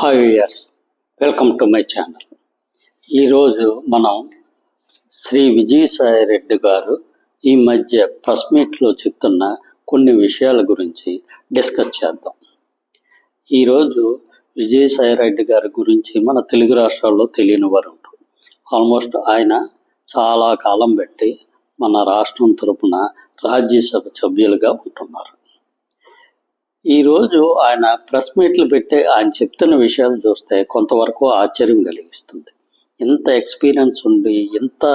Hi year welcome to my channel ఈరోజు మనం శ్రీ విజయసాయి రెడ్డి గారు ఈ మధ్య ప్రెస్ మీట్లో చెప్తున్న కొన్ని విషయాల గురించి డిస్కస్ చేద్దాం. ఈరోజు విజయసాయి రెడ్డి గారి గురించి మన తెలుగు రాష్ట్రాల్లో తెలియని వారు ఉంటారు. ఆల్మోస్ట్ ఆయన చాలా కాలం పెట్టి మన రాష్ట్రం తరపున రాజ్యసభ సభ్యులుగా ఉంటున్నారు. ఈరోజు ఆయన ప్రెస్ మీట్లు పెట్టి ఆయన చెప్తున్న విషయాలు చూస్తే కొంతవరకు ఆశ్చర్యం కలిగిస్తుంది. ఇంత ఎక్స్పీరియన్స్ ఉండి ఇంత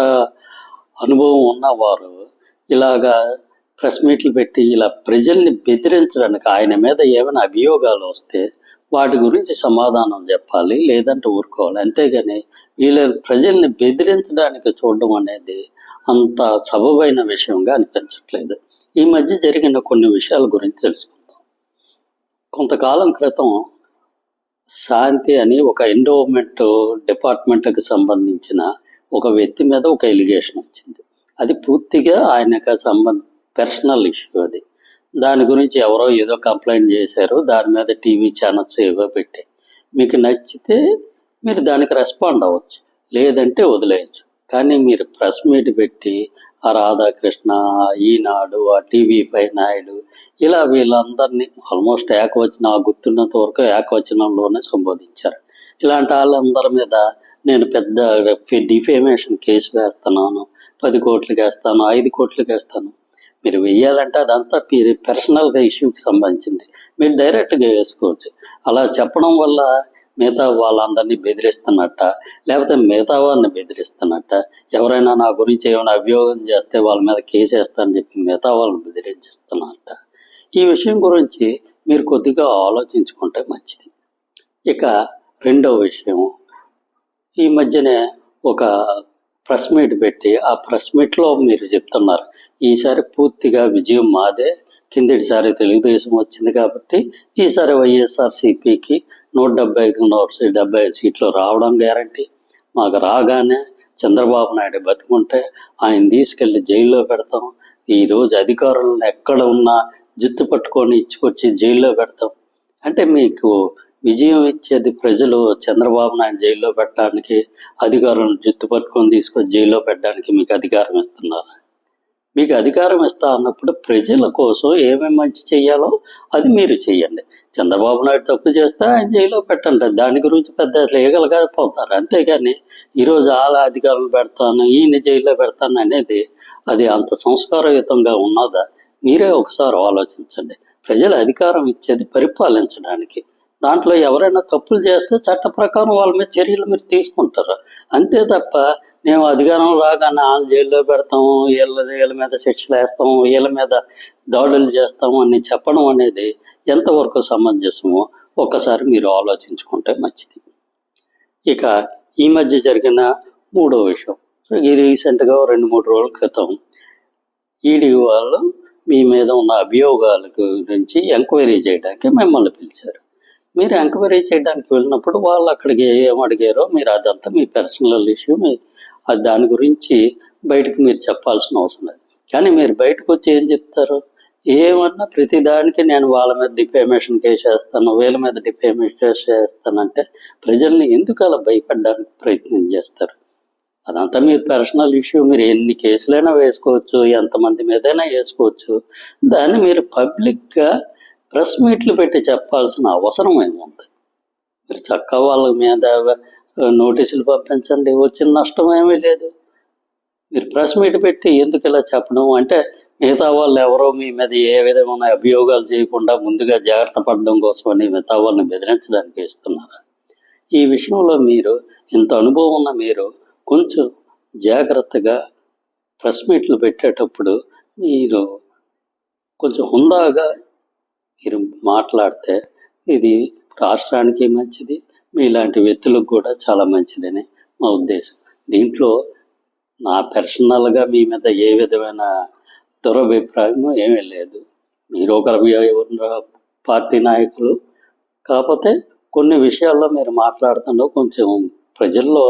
అనుభవం ఉన్నవారు ఇలాగా ప్రెస్ మీట్లు పెట్టి ఇలా ప్రజల్ని బెదిరించడానికి ఆయన మీద ఏమైనా అభియోగాలు వస్తే వాటి గురించి సమాధానం చెప్పాలి లేదంటే ఊరుకోవాలి. అంతేగాని వీళ్ళ ప్రజల్ని బెదిరించడానికి చూడడం అనేది అంత సబబైన విషయంగా అనిపించట్లేదు. ఈ మధ్య జరిగిన కొన్ని విషయాల గురించి తెలుసుకుందాం. కొంతకాలం క్రితం శాంతి అని ఒక ఎండోమెంట్ డిపార్ట్మెంట్కి సంబంధించిన ఒక వ్యక్తి మీద ఒక ఎలిగేషన్ వచ్చింది. అది పూర్తిగా ఆయనకు సంబంధ పర్సనల్ ఇష్యూ అది. దాని గురించి ఎవరో ఏదో కంప్లైంట్ చేశారు దాని మీద టీవీ ఛానల్స్ ఏవో పెట్టాయి. మీకు నచ్చితే మీరు దానికి రెస్పాండ్ అవ్వచ్చు లేదంటే వదిలేయచ్చు. కానీ మీరు ప్రెస్ మీట్ పెట్టి రాధాకృష్ణ ఈనాడు ఆ టీవీ పై నాయుడు ఇలా వీళ్ళందరినీ ఆల్మోస్ట్ ఏకవచనం ఆ గుర్తున్నంత వరకు ఏకవచనంలోనే సంబోధించారు. ఇలాంటి వాళ్ళందరి మీద నేను పెద్ద డిఫేమేషన్ కేసు వేస్తున్నాను పది కోట్లకి వేస్తాను ఐదు కోట్లకి వేస్తాను. మీరు వెయ్యాలంటే అదంతా మీరు పర్సనల్గా ఇష్యూకి సంబంధించింది. మీరు డైరెక్ట్గా వేసుకోవచ్చు. అలా చెప్పడం వల్ల మిగతా వాళ్ళందరినీ బెదిరిస్తున్నట్ట లేకపోతే మిగతా వాళ్ళని బెదిరిస్తున్నట్ట ఎవరైనా నా గురించి ఏమైనా అభియోగం చేస్తే వాళ్ళ మీద కేసు వేస్తానని చెప్పి మిగతా వాళ్ళని బెదిరించేస్తున్నట్ట. ఈ విషయం గురించి మీరు కొద్దిగా ఆలోచించుకుంటే మంచిది. ఇక రెండవ విషయం ఈ మధ్యనే ఒక ప్రెస్ మీట్ పెట్టి ఆ ప్రెస్ మీట్లో మీరు చెప్తున్నారు ఈసారి పూర్తిగా విజయం మాదే కిందటిసారి తెలుగుదేశం వచ్చింది కాబట్టి ఈసారి వైఎస్ఆర్సీపీకి నూట డెబ్బై ఐదు నూట డెబ్బై ఐదు సీట్లు రావడం గ్యారంటీ. మాకు రాగానే చంద్రబాబు నాయుడు బతుకుంటే ఆయన తీసుకెళ్ళి జైల్లో పెడతాం. ఈరోజు అధికారులను ఎక్కడ ఉన్నా జుత్తు పట్టుకొని ఇచ్చుకొచ్చి జైల్లో పెడతాం. అంటే మీకు విజయం ఇచ్చేది ప్రజలు చంద్రబాబు నాయుడు జైల్లో పెట్టడానికి అధికారులను జుత్తు పట్టుకొని తీసుకొని జైల్లో పెట్టడానికి మీకు అధికారం ఇస్తున్నారు? మీకు అధికారం ఇస్తా అన్నప్పుడు ప్రజల కోసం ఏమేమి మంచి చేయాలో అది మీరు చేయండి. చంద్రబాబు నాయుడు తప్పు చేస్తే ఆయన జైల్లో పెట్టండి. దాని గురించి పెద్ద లీగల్గా పోతారు. అంతేగాని ఈరోజు వాళ్ళ అధికారులు పెడతాను ఈయన జైల్లో పెడతాను అనేది అది అంత సంస్కారయుతంగా ఉన్నదా? మీరే ఒకసారి ఆలోచించండి. ప్రజల అధికారం ఇచ్చేది పరిపాలించడానికి. దాంట్లో ఎవరైనా తప్పులు చేస్తే చట్ట ప్రకారం వాళ్ళ మీద చర్యలు మీరు తీసుకుంటారు. అంతే తప్ప మేము అధికారం రాగానే వాళ్ళు జైల్లో పెడతాము వీళ్ళ వీళ్ళ మీద శిక్షలు వేస్తాము వీళ్ళ మీద దాడులు చేస్తాము అని చెప్పడం అనేది ఎంతవరకు సమంజసమో ఒక్కసారి మీరు ఆలోచించుకుంటే మంచిది. ఇక ఈ మధ్య జరిగిన మూడో విషయం. ఈ రీసెంట్గా రెండు మూడు రోజుల క్రితం ఈడీ వాళ్ళు మీ మీద ఉన్న అభియోగాల గురించి ఎంక్వైరీ చేయడానికి మిమ్మల్ని పిలిచారు. మీరు ఎంక్వైరీ చేయడానికి వెళ్ళినప్పుడు వాళ్ళు అక్కడికి ఏం అడిగారో మీరు అదంతా మీ పర్సనల్ ఇష్యూ మీ అది దాని గురించి బయటకు మీరు చెప్పాల్సిన అవసరం లేదు. కానీ మీరు బయటకు వచ్చి ఏం చెప్తారు? ఏమన్నా ప్రతిదానికి నేను వాళ్ళ మీద డిఫేమేషన్ కేసు వేస్తాను వీళ్ళ మీద డిఫేమేషన్ కేసు ప్రజల్ని ఎందుకు అలా భయపడడానికి ప్రయత్నం చేస్తారు? అదంతా మీ పర్సనల్ ఇష్యూ మీరు ఎన్ని కేసులైనా వేసుకోవచ్చు ఎంతమంది మీదైనా వేసుకోవచ్చు. దాన్ని మీరు పబ్లిక్గా ప్రెస్ మీట్లు పెట్టి చెప్పాల్సిన అవసరం ఏముంది? మీరు చక్క వాళ్ళ మీద నోటీసులు పంపించండి. వచ్చిన నష్టం ఏమీ లేదు. మీరు ప్రెస్ మీట్ పెట్టి ఎందుకు ఇలా చెప్పడం? అంటే మిగతా వాళ్ళు ఎవరో మీ మీద ఏ విధమైన అభియోగాలు చేయకుండా ముందుగా జాగ్రత్త పడడం కోసమని మిగతా వాళ్ళని బెదిరించడానికి ఇస్తున్నారు? ఈ విషయంలో మీరు ఇంత అనుభవం ఉన్న మీరు కొంచెం జాగ్రత్తగా ప్రెస్ మీట్లు పెట్టేటప్పుడు మీరు కొంచెం హుందాగా మీరు మాట్లాడితే ఇది రాష్ట్రానికి మంచిది మీలాంటి వ్యక్తులకు కూడా చాలా మంచిదని మా ఉద్దేశం. దీంట్లో నా పర్సనల్గా మీ మీద ఏ విధమైన దురభిప్రాయం ఏమీ లేదు. మీరు ఒక పార్టీ నాయకులు కాకపోతే కొన్ని విషయాల్లో మీరు మాట్లాడుతుండో కొంచెం ప్రజల్లో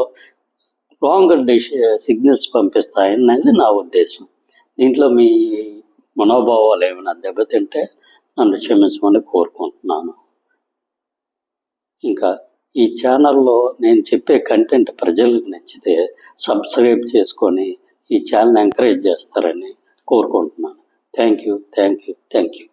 రాంగ్ డిష్ సిగ్నల్స్ పంపిస్తాయన్నది నా ఉద్దేశం. దీంట్లో మీ మనోభావాలు ఏమైనా దెబ్బతింటే నన్ను క్షమించమని కోరుకుంటున్నాను. ఇంకా ఈ ఛానల్లో నేను చెప్పే కంటెంట్ ప్రజలకు నచ్చితే సబ్స్క్రైబ్ చేసుకొని ఈ ఛానల్ ఎంకరేజ్ చేస్తారని కోరుకుంటున్నాను. Thank you thank you thank you.